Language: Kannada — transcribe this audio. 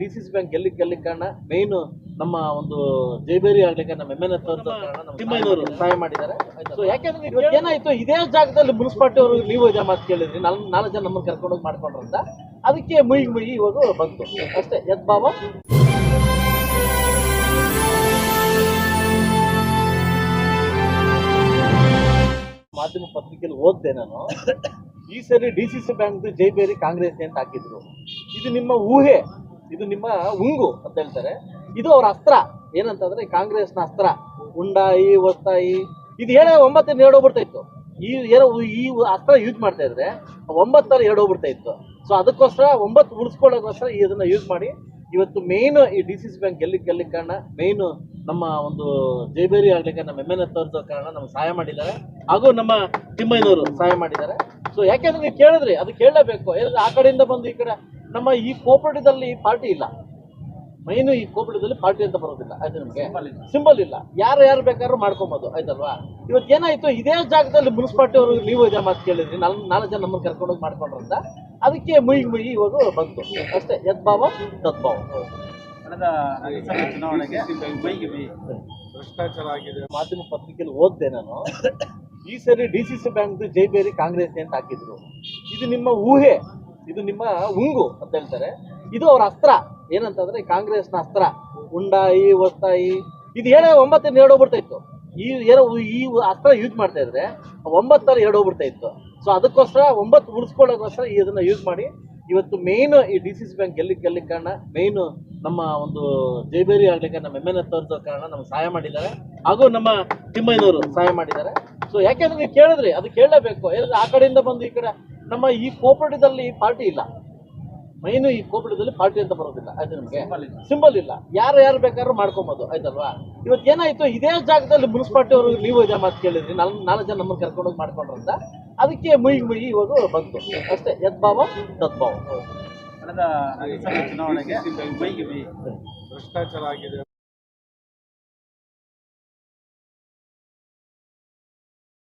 ಡಿ ಸಿ ಸಿ ಬ್ಯಾಂಕ್ ಗೆಲ್ಲಿ ಗೆಲ್ಲಿ ಕಾರಣ ಮೇನ್ ನಮ್ಮ ಒಂದು ಜೈಬೇರಿ ಆಗ್ಲಿಕ್ಕೆ ನಮ್ಮ ಎಂ ಎನ್ ತಿಮ್ಮಯ್ಯನವರು. ಸಹಾಯ ಮಾಡಿದ್ದಾರೆ. ಸೊ ಯಾಕೆಂದ್ರೆ ಇವತ್ತು ಏನಾಯ್ತು? ಇದೇ ಜಾಗದಲ್ಲಿ ಮುನ್ಸಿಪಾಲಿಟಿ ಅವರು ನೀವು ಇದೆ ಮಾತು ಕೇಳಿದ್ರಿ. ನಾಲ್ ನಾಲ್ಕು ಜನ ನಮ್ಮನ್ನು ಕರ್ಕೊಂಡೋಗಿ ಮಾಡ್ಕೊಂಡ್ರಂತ. ಅದಕ್ಕೆ ಮುಯಿ ಮುಯಿ ಇವಾಗ ಬಂತು. ಅಷ್ಟೇ. ಯದ್ಭಾವ ಮಾಧ್ಯಮ ಪತ್ರಿಕೆಯಲ್ಲಿ ಓದ್ದೆ ನಾನು. ಈ ಸರಿ ಡಿ ಸಿ ಸಿ ಬ್ಯಾಂಕ್ ಜೈಬೇರಿ ಕಾಂಗ್ರೆಸ್ ಅಂತ ಹಾಕಿದ್ರು. ಇದು ನಿಮ್ಮ ಊಹೆ. ಇದು ನಿಮ್ಮ ಉಂಗು ಅಂತ ಹೇಳ್ತಾರೆ. ಇದು ಅವ್ರ ಅಸ್ತ್ರ. ಏನಂತಂದ್ರೆ ಕಾಂಗ್ರೆಸ್ನ ಅಸ್ತ್ರ. ಉಂಡಾಯಿ ಒತ್ತಾಯಿ ಇದು ಹೇಳ ಎರಡು ಹೋಗ್ಬಿಡ್ತಾ ಇತ್ತು. ಈ ಏನೋ ಈ ಅಸ್ತ್ರ ಯೂಸ್ ಮಾಡ್ತಾ ಇದ್ರೆ ಒಂಬತ್ತರ ಎರಡು ಹೋಗ್ಬಿಡ್ತಾ ಇತ್ತು. ಸೊ ಅದಕ್ಕೋಸ್ಕರ ಒಂಬತ್ತು ಉಳಿಸ್ಕೊಳ್ಳೋಕ್ಕೋಸ್ಕರ ಇದನ್ನ ಯೂಸ್ ಮಾಡಿ ಇವತ್ತು ಮೇನ್ ಈ ಡಿ ಸಿ ಸಿ ಬ್ಯಾಂಕ್ ಗೆಲ್ಲಿ ಗೆಲ್ಲಿ ಕಾರಣ ಮೇನ್ ನಮ್ಮ ಒಂದು ಜೈಬೇರಿ ಆಗ್ಲಿಕ್ಕೆ ನಮ್ಮ ಎಂ ಎನ್ ಎಸ್ ತೋರಿಸೋ ಕಾರಣ ನಮ್ಗೆ ಸಹಾಯ ಮಾಡಿದ್ದಾರೆ. ಹಾಗೂ ನಮ್ಮ ತಿಮ್ಮಯ್ಯನವರು ಸಹಾಯ ಮಾಡಿದ್ದಾರೆ. ಸೊ ಯಾಕೆಂದ್ರೆ ನೀವು ಕೇಳಿದ್ರಿ ಅದು ಕೇಳಲೇಬೇಕು. ಎಲ್ಲ ಆ ಕಡೆಯಿಂದ ಬಂದು ಈ ಕಡೆ ನಮ್ಮ ಈ ಕೋಪಟದಲ್ಲಿ ಪಾರ್ಟಿ ಇಲ್ಲ. ಮೈನು ಈ ಕೋಪಟದಲ್ಲಿ ಪಾರ್ಟಿ ಅಂತ ಬರೋದಿಲ್ಲ ಆಯ್ತು ನಿಮಗೆ? ಸಿಂಬಲ್ ಇಲ್ಲ. ಯಾರು ಯಾರು ಬೇಕಾದ್ರೂ ಮಾಡ್ಕೊಬೋದು ಆಯ್ತಲ್ವಾ? ಇವತ್ತು ಏನಾಯ್ತು ಇದೇ ಜಾಗದಲ್ಲಿ ಮುನ್ಸಿಪಾಲಿಟಿ ಅವರು ನೀವು ಇದೆ ಮಾತು ಕೇಳಿದ್ರಿ ನಾಲ್ ನಾಲ್ಕು ಜನ ನಮ್ಮನ್ನು ಕರ್ಕೊಂಡೋಗಿ ಮಾಡ್ಕೊಂಡ್ರಂತ? ಅದಕ್ಕೆ ಮುಯಿ ಮುಯಿ ಇವಾಗ ಬಂತು. ಅಷ್ಟೇ ಯದ್ಭಾವ ತದ್ಭಾವ. ಚುನಾವಣೆಗೆ ಭ್ರಷ್ಟಾಚಾರ ಆಗಿದೆ. ಮಾಧ್ಯಮ ಪತ್ರಿಕೆಯಲ್ಲಿ ಓದ್ದೆ ನಾನು. ಈ ಸರಿ ಡಿ ಸಿ ಸಿ ಬ್ಯಾಂಕ್ ಜೈಬೇರಿ ಕಾಂಗ್ರೆಸ್ ಅಂತ ಹಾಕಿದ್ರು. ಇದು ನಿಮ್ಮ ಊಹೆ, ಇದು ನಿಮ್ಮ ಉಂಗು ಅಂತ ಹೇಳ್ತಾರೆ. ಇದು ಅವ್ರ ಅಸ್ತ್ರ. ಏನಂತಂದ್ರೆ ಕಾಂಗ್ರೆಸ್ನ ಅಸ್ತ್ರ. ಉಂಡಾಯಿ, ಒತ್ತಾಯಿ. ಇದು ಏನೋ ಒಂಬತ್ತರಿಂದ ಎರಡು ಹೋಗ್ಬಿಡ್ತಾ ಇತ್ತು ಈ ಏನೋ ಈ ಅಸ್ತ್ರ ಯೂಸ್ ಮಾಡ್ತಾ ಇದ್ರೆ ಒಂಬತ್ತರ ಎರಡು ಹೋಗ್ಬಿಡ್ತಾ ಇತ್ತು ಸೊ ಅದಕ್ಕೋಸ್ಕರ ಒಂಬತ್ತು ಉಳಿಸ್ಕೊಳ್ಳೋಕ್ಕೋಸ್ಕರ ಇದನ್ನ ಯೂಸ್ ಮಾಡಿ, ಇವತ್ತು ಮೇನ್ ಈ ಡಿ ಸಿ ಸಿ ಬ್ಯಾಂಕ್ ಗೆಲ್ಲಿ ಗೆಲ್ಲಿ ಕಾರಣ ಮೇನ್ ನಮ್ಮ ಒಂದು ಜೈಬೇರಿ ಆಗ್ಲಿಕ್ಕೆ ನಮ್ಮ ಎಂ ಎನ್ ಕಾರಣ ನಮ್ಗೆ ಸಹಾಯ ಮಾಡಿದ್ದಾರೆ. ಹಾಗೂ ನಮ್ಮ ತಿಮ್ಮಯ್ಯನವರು ಸಹಾಯ ಮಾಡಿದ್ದಾರೆ. ಸೊ ಯಾಕೆ ನೀವು ಕೇಳಿದ್ರಿ? ಅದು ಕೇಳಲೇಬೇಕು. ಎಲ್ಲ? ಆ ಕಡೆಯಿಂದ ಬಂದು ಈ ಕಡೆ. ನಮ್ಮ ಈ ಕೋಪರೇಟಿವ್ದಲ್ಲಿ ಪಾರ್ಟಿ ಇಲ್ಲ. ಮೈನು ಈ ಕೋಪಟದಲ್ಲಿ ಪಾರ್ಟಿ ಅಂತ ಬರೋದಿಲ್ಲ. ಆಯ್ತು ನಿಮಗೆ? ಸಿಂಬಲ್ ಇಲ್ಲ. ಯಾರು ಯಾರು ಬೇಕಾದ್ರೂ ಮಾಡ್ಕೊಬೋದು. ಆಯ್ತಲ್ವಾ? ಇವತ್ತು ಏನಾಯ್ತು? ಇದೇ ಜಾಗದಲ್ಲಿ ಮುನ್ಸಿಪಾಲ್ಟಿ ಅವರು ನೀವು ಇದೆ ಮಾತು ಕೇಳಿದ್ರಿ. ನಾಲ್ ನಾಲ್ಕು ಜನ ನಮ್ಮನ್ನು ಕರ್ಕೊಂಡೋಗಿ ಅಂತ ಅದಕ್ಕೆ ಮುಯಿ ಮುಯಿ ಇವಾಗ ಬಂತು. ಅಷ್ಟೇ. ಯದ್ಭಾವ ತದ್ಭಾವ. ಕಳೆದ ಚುನಾವಣೆಗೆ ಭ್ರಷ್ಟಾಚಾರ ಆಗಿದೆ.